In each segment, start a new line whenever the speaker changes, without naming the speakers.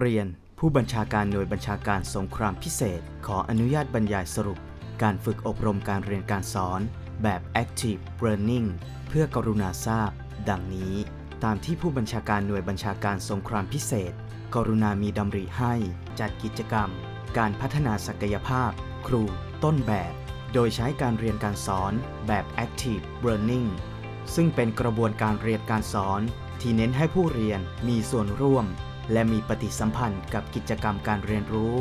เรียน ผู้บัญชาการหน่วยบัญชาการสงครามพิเศษ ขออนุญาตบรรยายสรุป การฝึกอบรมการเรียนการสอน แบบ Active Learning เพื่อกรุณาทราบ ดังนี้ ตามที่ผู้บัญชาการหน่วยบัญชาการสงครามพิเศษ กรุณามีดำริให้ จัดกิจกรรม การพัฒนาศักยภาพ ครู ต้นแบบ โดยใช้การเรียนการสอนแบบ Active Learning ซึ่งเป็นกระบวนการเรียนการสอนที่เน้นให้ผู้เรียนมีส่วนร่วม และมีปฏิสัมพันธ์กับกิจกรรมการเรียนรู้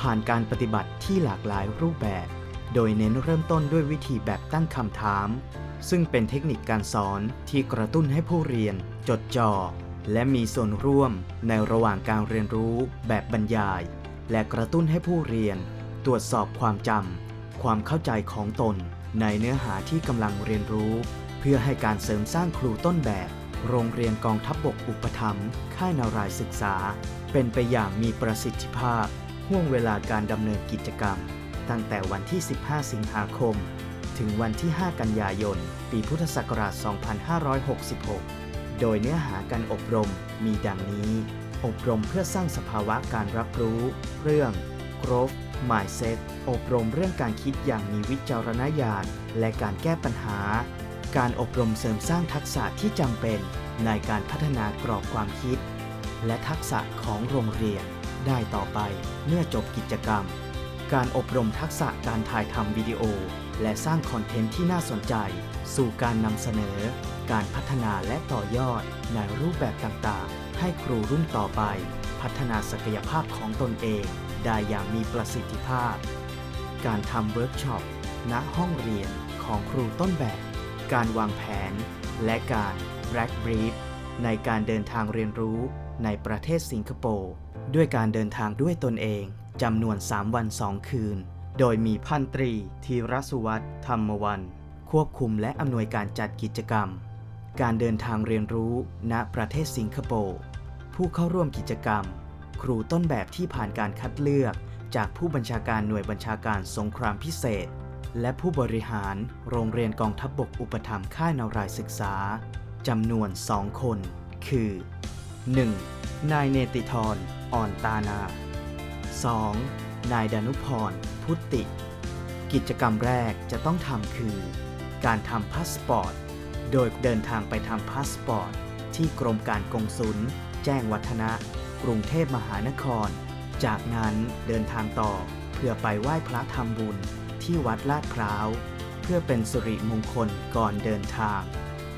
ผ่านการปฏิบัติที่หลากหลายรูปแบบ โดยเน้นเริ่มต้นด้วยวิธีแบบตั้งคำถาม ซึ่งเป็นเทคนิคการสอนที่กระตุ้นให้ผู้เรียน จดจ่อ และมีส่วนร่วมในระหว่างการเรียนรู้แบบบรรยาย และกระตุ้นให้ผู้เรียน ตรวจสอบความจำความเข้าใจของตน ในเนื้อหาที่กำลังเรียนรู้ เพื่อให้การเสริมสร้างครูต้นแบบ โรงเรียนกองทัพบบกอุปถัมภ์ค่ายนารายศึกษา เป็นไปอย่างมีประสิทธิภาพห่วงเวลาการดำเนินกิจกรรม ตั้งแต่วันที่ 15 สิงหาคม ถึงวันที่ 5 กันยายน ปีพุทธศักราช 2566 โดยเนื้อหาการอบรมมีดังนี้ อบรมเพื่อสร้างสภาวะการรับรู้ เรื่อง growth mindset อบรมเรื่องการคิดอย่างมีวิจารณญาณ และการแก้ปัญหา การอบรมเสริมสร้างทักษะที่จำเป็นในการพัฒนากรอบความคิด และทักษะของโรงเรียน ได้ต่อไปเมื่อจบกิจกรรม การอบรมทักษะการถ่ายทำวิดีโอ และสร้างคอนเทนต์ที่น่าสนใจ สู่การนำเสนอ การพัฒนาและต่อยอดในรูปแบบต่างๆ ให้ครูรุ่นต่อไป พัฒนาศักยภาพของตนเอง ได้อย่างมีประสิทธิภาพ การทำเวิร์กช็อปณห้องเรียนของครูต้นแบบ การวางแผน และการ Black Brief ในการเดินทางเรียนรู้ในประเทศสิงคโปร์ด้วยการเดินทางด้วยตนเองจำนวน 3 วัน 2 คืน โดยมีพันตรีธีรสุวัตธรรมวัน ควบคุมและอำนวยการจัดกิจกรรม การเดินทางเรียนรู้ณประเทศสิงคโปร์ผู้เข้าร่วมกิจกรรม ครูต้นแบบที่ผ่านการคัดเลือกจากผู้บัญชาการหน่วยบัญชาการสงครามพิเศษ และผู้บริหารโรงเรียนกองทัพบบกอุปถัมภ์ค่ายนารายศึกษาจำนวน 2 คน คือ 1. นายเนติธรอ่อนตานา 2. นายดานุพร พุตติ กิจกรรมแรกจะต้องทำคือ การทำพาสปอร์ต โดยเดินทางไปทำพาสปอร์ต ที่กรมการกงสุล แจ้งวัฒนะ กรุงเทพมหานคร จากนั้นเดินทางต่อเพื่อไปไหว้พระทำบุญ ที่วัดลาดพร้าว เพื่อเป็นสุริมงคลก่อนเดินทาง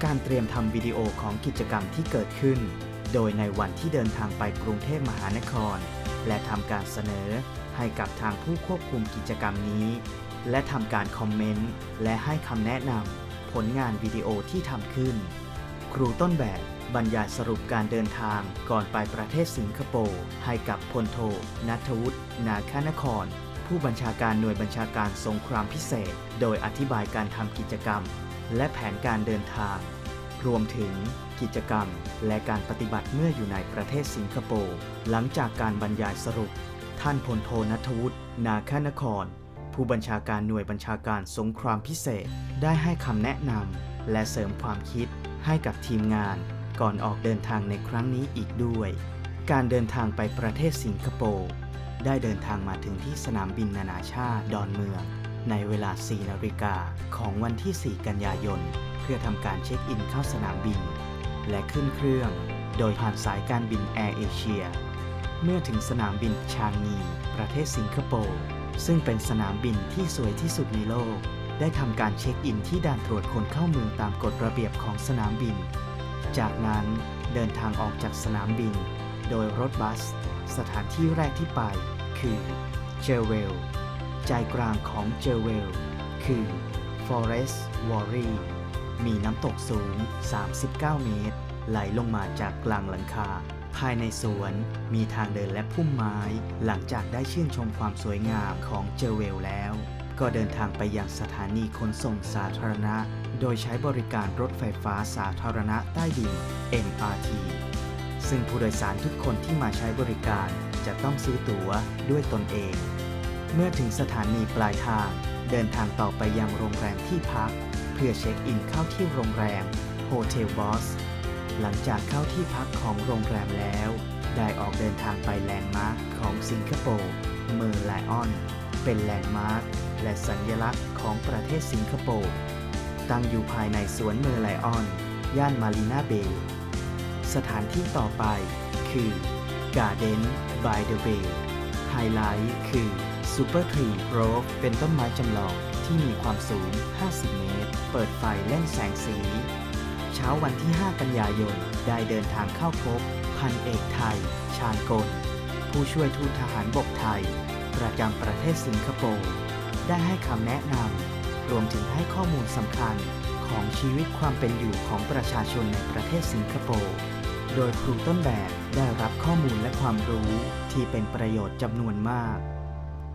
การเตรียมทำวิดีโอของกิจกรรมที่เกิดขึ้น โดยในวันที่เดินทางไปกรุงเทพมหานคร และทำการเสนอให้กับทางผู้ควบคุมกิจกรรมนี้ และทำการคอมเมนต์ และให้คำแนะนำผลงานวิดีโอที่ทำขึ้น ครูต้นแบบบรรยายสรุปการเดินทางก่อนไปประเทศสิงคโปร์ให้กับพลโทนัทวุฒินาคานคร ผู้บัญชาการหน่วยบัญชาการสงครามพิเศษ โดยอธิบายการทำกิจกรรม และแผนการเดินทาง รวมถึงกิจกรรม และการปฏิบัติเมื่ออยู่ในประเทศสิงคโปร์หลังจากการบรรยายสรุป ท่านพลโทนัทวุฒินาคานคร ผู้บัญชาการหน่วยบัญชาการสงครามพิเศษ ได้ให้คำแนะนำและเสริมความคิดให้กับทีมงาน ก่อนออกเดินทางในครั้งนี้อีกด้วย การเดินทางไปประเทศสิงคโปร์ ได้เดินทางมาถึงที่สนามบินนานาชาติดอนเมือง ในเวลา 4 นาฬิกาของวันที่ 4 กันยายน เพื่อทำการเช็คอินเข้าสนามบิน และขึ้นเครื่อง โดยผ่านสายการบินแอร์เอเชีย เมื่อถึงสนามบินชางงี ประเทศสิงคโปร์ ซึ่งเป็นสนามบินที่สวยที่สุดในโลก ได้ทำการเช็คอินที่ด่านตรวจคนเข้าเมืองตามกฎระเบียบของสนามบิน จากนั้นเดินทางออกจากสนามบิน โดยรถบัส สถานที่แรกที่ไป คือเจเวลใจกลางของเจเวลคือ Forest w a r r y มีน้ำตกสูง 39 เมตร ไหลลงมาจากกลางหลังคา ภายในสวนมีทางเดินและพุ่มไม้ หลังจากได้ชื่นชมความสวยงามของเจเวลแล้ว ก็เดินทางไปยังสถานีขนส่งสาธารณะ โดยใช้บริการรถไฟฟ้าสาธารณะใต้ดิน MRT ซึ่งผู้โดยสารทุกคนที่มาใช้บริการ จะต้องซื้อตั๋วด้วยตนเอง เมื่อถึงสถานีปลายทาง เดินทางต่อไปยังโรงแรมที่พัก เพื่อเช็คอินเข้าที่โรงแรม Hotel Boss หลังจากเข้าที่พักของโรงแรมแล้ว ได้ออกเดินทางไปแลนด์มาร์คของสิงคโปร์เมอร์ไลออน เป็นแลนด์มาร์คและสัญลักษณ์ของประเทศสิงคโปร์ ตั้งอยู่ภายในสวนเมอร์ไลออน ย่านมารีนาเบย์ สถานที่ต่อไปคือ Garden by the Bay ไฮไลท์คือ Super Tree Grove เป็นต้นไม้จำลองที่มีความสูง 50 เมตร เปิดไฟเล่นแสงสี เช้าวันที่ 5 กันยายน ได้เดินทางเข้าพบ พันเอกไทย ชาญกล ผู้ช่วยทูตทหารบกไทย ประจำประเทศสิงคโปร์ ได้ให้คำแนะนำ รวมถึงให้ข้อมูลสำคัญของชีวิตความเป็นอยู่ของประชาชนในประเทศสิงคโปร์ โดยครูต้นแบบได้รับข้อมูลและความรู้ที่เป็นประโยชน์จำนวนมาก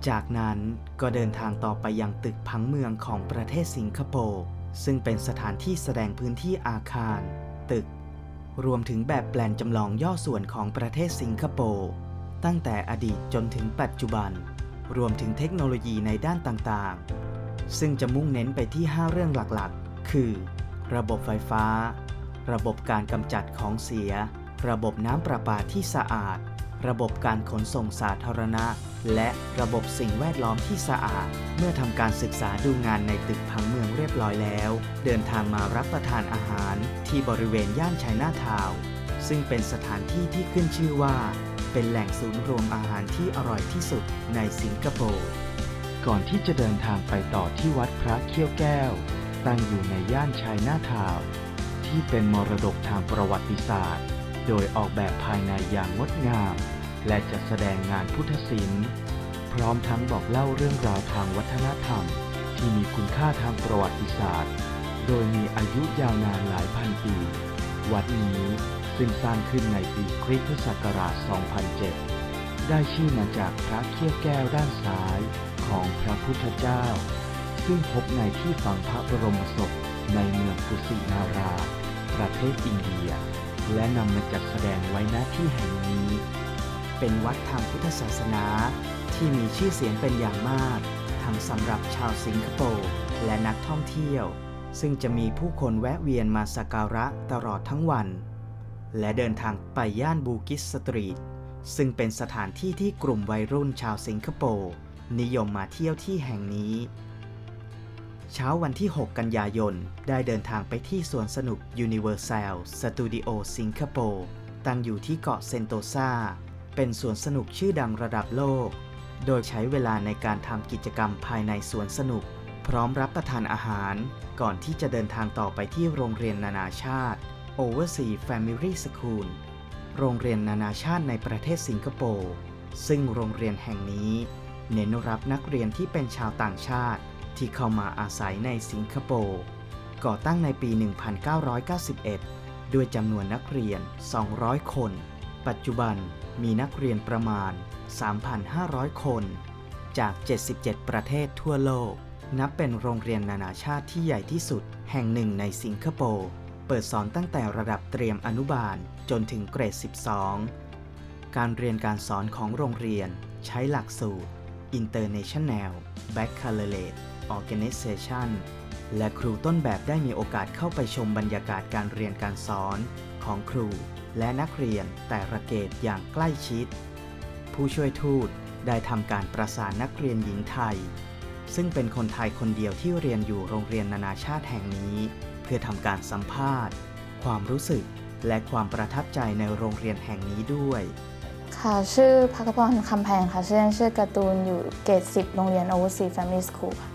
จากนั้นก็เดินทางต่อไปยังตึกผังเมืองของประเทศสิงคโปร์ซึ่งเป็นสถานที่แสดงพื้นที่อาคาร ตึก รวมถึงแบบแปลนจำลองย่อส่วนของประเทศสิงคโปร์ตั้งแต่อดีตจนถึงปัจจุบัน รวมถึงเทคโนโลยีในด้านต่างๆ ซึ่งจะมุ่งเน้นไปที่ 5 เรื่องหลักๆ คือ ระบบไฟฟ้า ระบบการกำจัดของเสีย ระบบน้ำประปาที่สะอาด ระบบการขนส่งสาธารณะ และระบบสิ่งแวดล้อมที่สะอาด เมื่อทำการศึกษาดูงานในตึกผังเมืองเรียบร้อยแล้ว เดินทางมารับประทานอาหาร ที่บริเวณย่านชัยนาทาวน์ซึ่งเป็นสถานที่ที่ขึ้นชื่อว่า เป็นแหล่งศูนย์รวมอาหารที่อร่อยที่สุดในสิงคโปร์ก่อนที่จะเดินทางไปต่อที่วัดพระเขี้ยวแก้ว ตั้งอยู่ในย่านชัยนาทาวน์ ที่เป็นมรดกทางประวัติศาสตร์ โดยออกแบบภายในอย่างงดงาม และจัดแสดงงานพุทธศิลป์ พร้อมทั้งบอกเล่าเรื่องราวทางวัฒนธรรม ที่มีคุณค่าทางประวัติศาสตร์ โดยมีอายุยาวนานหลายพันปี วัดนี้ซึ่งสร้างขึ้นในปีคริสตศักราช 2007 ได้ชื่อมาจากพระเขี้ยวแก้วด้านซ้ายของพระพุทธเจ้า ซึ่งพบในที่ฝังพระบรมศพ ในเมืองกุสินารา ประเทศอินเดีย และนำมาจัดแสดงไว้ณที่แห่งนี้ เป็นวัดทางพุทธศาสนาที่มีชื่อเสียงเป็นอย่างมาก ทั้งสำหรับชาวสิงคโปร์และนักท่องเที่ยว ซึ่งจะมีผู้คนแวะเวียนมาสักการะตลอดทั้งวัน และเดินทางไปย่านบูกิสสตรีท ซึ่งเป็นสถานที่ที่กลุ่มวัยรุ่นชาวสิงคโปร์นิยมมาเที่ยวที่แห่งนี้ เช้าวันที่ 6 กันยายน ได้เดินทางไปที่สวนสนุก Universal Studio สิงคโปร์ตั้งอยู่ที่เกาะเซนโตซาเป็นสวนสนุกชื่อดังระดับโลก โดยใช้เวลาในการทำกิจกรรมภายในสวนสนุก พร้อมรับประทานอาหาร ก่อนที่จะเดินทางต่อไปที่โรงเรียนนานาชาติ Overseas Family School โรงเรียนนานาชาติในประเทศสิงคโปร์ซึ่งโรงเรียนแห่งนี้ เน้นรับนักเรียนที่เป็นชาวต่างชาติ ที่เข้ามาอาศัยในสิงคโปร์ก่อตั้งในปี 1991 ด้วยจำนวนนักเรียน 200 คน ปัจจุบันมีนักเรียนประมาณ 3,500 คน จาก 77 ประเทศทั่วโลก นับเป็นโรงเรียนนานาชาติที่ใหญ่ที่สุดแห่งหนึ่งในสิงคโปร์ เปิดสอนตั้งแต่ระดับเตรียมอนุบาลจนถึงเกรด 12 การเรียนการสอนของโรงเรียนใช้หลักสูตร International Baccalaureate Organization และครูต้นแบบได้มีโอกาสเข้าไปชมบรรยากาศการเรียนการสอนของครูและนักเรียนแต่ละเกรดอย่างใกล้ชิด ผู้ช่วยทูตได้ทำการประสานนักเรียนหญิงไทย ซึ่งเป็นคนไทยคนเดียวที่เรียนอยู่โรงเรียนนานาชาติแห่งนี้ เพื่อทำการสัมภาษณ์ ความรู้สึกและความประทับใจในโรงเรียนแห่งนี้ด้วย
ค่ะ ชื่อพักพรคำแพงค่ะชื่อเล่นชื่อการ์ตูนอยู่เกรด10 โรงเรียน Overseas Family School ค่ะ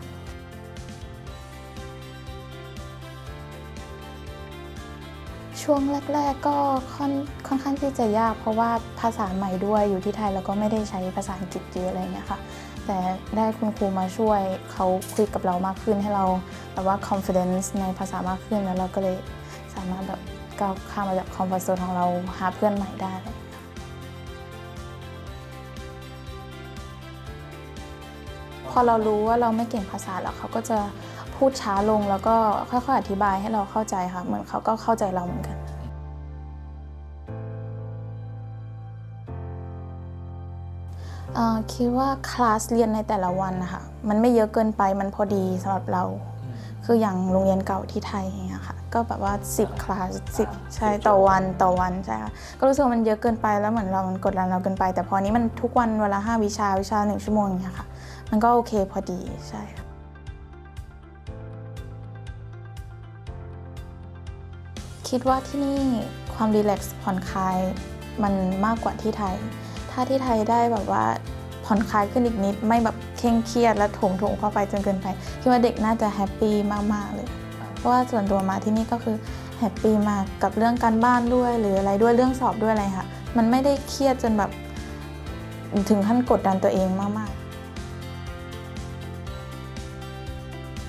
ช่วงแรก ๆ ก็ค่อนค่อนข้างที่จะยาก เพราะว่าภาษาใหม่ด้วยอยู่ที่ไทยแล้วก็ไม่ได้ใช้ภาษาอังกฤษเยอะอะไรเงี้ยค่ะ แต่ได้คุณครูมาช่วยเขาคุยกับเรามากขึ้นให้เราแบบว่า confidence ในภาษามากขึ้นแล้วเราก็เลยสามารถแบบก้าวข้ามมาจาก comfort zone ของเราหาเพื่อนใหม่ได้พอเรารู้ว่าเราไม่เก่งภาษาแล้วเขาก็จะ พูดช้าลงแล้วก็ค่อยๆอธิบายให้เราเข้าใจค่ะเหมือนเขาก็เข้าใจเราเหมือนกันเอ่อคิดว่าคลาสเรียนในแต่ละวันนะคะมันไม่เยอะเกินไปมันพอดีสำหรับเรา คืออย่างโรงเรียนเก่าที่ไทยอย่างเงี้ยค่ะก็แบบว่า 10 คลาส10 ใช่ต่อวันต่อวันใช่ค่ะก็รู้สึกว่ามันเยอะเกินไปแล้วเหมือนเรามันกดดันเราเกินไป แต่พอนี้มันทุกวันเวลา5วิชาวิชา 1 ชั่วโมงอย่างเงี้ยค่ะ มันก็โอเคพอดีใช่ค่ะ คิดว่าที่นี่ความรีแลกซ์ผ่อนคลายมันมากกว่าที่ไทย ถ้าที่ไทยได้แบบว่าผ่อนคลายขึ้นอีกนิด ไม่แบบเคร่งเครียดและถมถมเข้าไปจนเกินไป คิดว่าเด็กน่าจะแฮปปี้มาก ๆ เลย เพราะว่าส่วนตัวมาที่นี่ก็คือแฮปปี้มากกับเรื่องการบ้านด้วยหรืออะไรด้วยเรื่องสอบด้วยอะไรค่ะ มันไม่ได้เครียดจนแบบถึงขั้นกดดันตัวเองมาก ๆ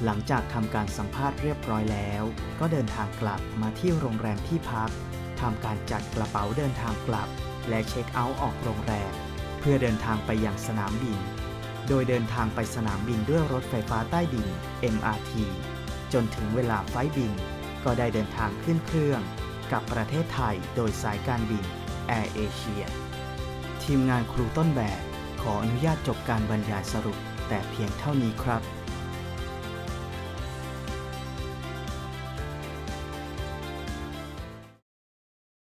หลังจากทำการสัมภาษณ์เรียบร้อยแล้ว ก็เดินทางกลับมาที่โรงแรมที่พักทำการจัดกระเป๋าเดินทางกลับ และเช็คเอาท์ออกโรงแรม เพื่อเดินทางไปยังสนามบิน โดยเดินทางไปสนามบินด้วยรถไฟฟ้าใต้ดิน MRT จนถึงเวลาไฟบิน ก็ได้เดินทางขึ้นเครื่องกลับประเทศไทยโดยสายการบิน Air Asia ทีมงานครูต้นแบบ ขออนุญาตจบการบรรยายสรุปแต่เพียงเท่านี้ครับ